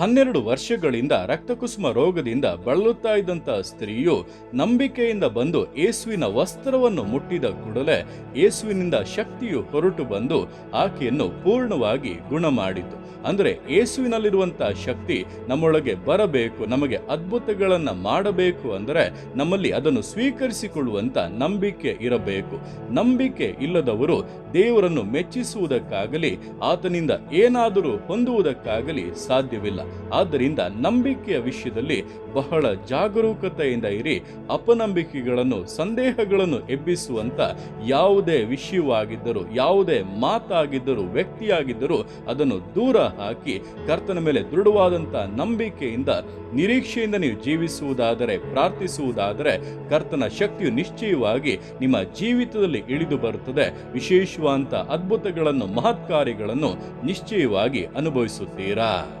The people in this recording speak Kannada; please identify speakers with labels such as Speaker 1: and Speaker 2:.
Speaker 1: ಹನ್ನೆರಡು ವರ್ಷಗಳಿಂದ ರಕ್ತಕುಸುಮ ರೋಗದಿಂದ ಬಳಲುತ್ತಾ ಇದ್ದಂತಹ ಸ್ತ್ರೀಯು ನಂಬಿಕೆಯಿಂದ ಬಂದು ಏಸುವಿನ ವಸ್ತ್ರವನ್ನು ಮುಟ್ಟಿದ ಕೂಡಲೇ ಏಸುವಿನಿಂದ ಶಕ್ತಿಯು ಹೊರಟು ಬಂದು ಆಕೆಯನ್ನು ಪೂರ್ಣವಾಗಿ ಗುಣ ಮಾಡಿತು ಅಂದರೆ ಏಸುವಿನಲ್ಲಿರುವಂತಹ ಶಕ್ತಿ ನಮ್ಮೊಳಗೆ ಬರಬೇಕು, ನಮಗೆ ಅದ್ಭುತಗಳನ್ನು ಮಾಡಬೇಕು ಅಂದರೆ ನಮ್ಮಲ್ಲಿ ಅದನ್ನು ಸ್ವೀಕರಿಸಿಕೊಳ್ಳುವಂಥ ನಂಬಿಕೆ ಇರಬೇಕು. ನಂಬಿಕೆ ಇಲ್ಲದವರು ದೇವರನ್ನು ಮೆಚ್ಚಿಸುವುದಕ್ಕಾಗಲಿ, ಆತನಿಂದ ಏನಾದರೂ ಹೊಂದುವುದಕ್ಕಾಗಲಿ ಸಾಧ್ಯವಿಲ್ಲ. ಆದ್ದರಿಂದ ನಂಬಿಕೆಯ ವಿಷಯದಲ್ಲಿ ಬಹಳ ಜಾಗರೂಕತೆಯಿಂದ ಇರಿ. ಅಪನಂಬಿಕೆಗಳನ್ನು, ಸಂದೇಹಗಳನ್ನು ಎಬ್ಬಿಸುವಂತ ಯಾವುದೇ ವಿಷಯವಾಗಿದ್ದರೂ, ಯಾವುದೇ ಮಾತಾಗಿದ್ದರೂ, ವ್ಯಕ್ತಿಯಾಗಿದ್ದರೂ ಅದನ್ನು ದೂರ ಹಾಕಿ ಕರ್ತನ ಮೇಲೆ ದೃಢವಾದಂಥ ನಂಬಿಕೆಯಿಂದ, ನಿರೀಕ್ಷೆಯಿಂದ ನೀವು ಜೀವಿಸುವುದಾದರೆ, ಪ್ರಾರ್ಥಿಸುವುದಾದರೆ ಕರ್ತನ ಶಕ್ತಿಯು ನಿಶ್ಚಯವಾಗಿ ನಿಮ್ಮ ಜೀವಿತದಲ್ಲಿ ಇಳಿದು ಬರುತ್ತದೆ. ವಿಶೇಷವಾದಂಥ ಅದ್ಭುತಗಳನ್ನು, ಮಹತ್ಕಾರ್ಯಗಳನ್ನು ನಿಶ್ಚಯವಾಗಿ ಅನುಭವಿಸುತ್ತೀರಾ?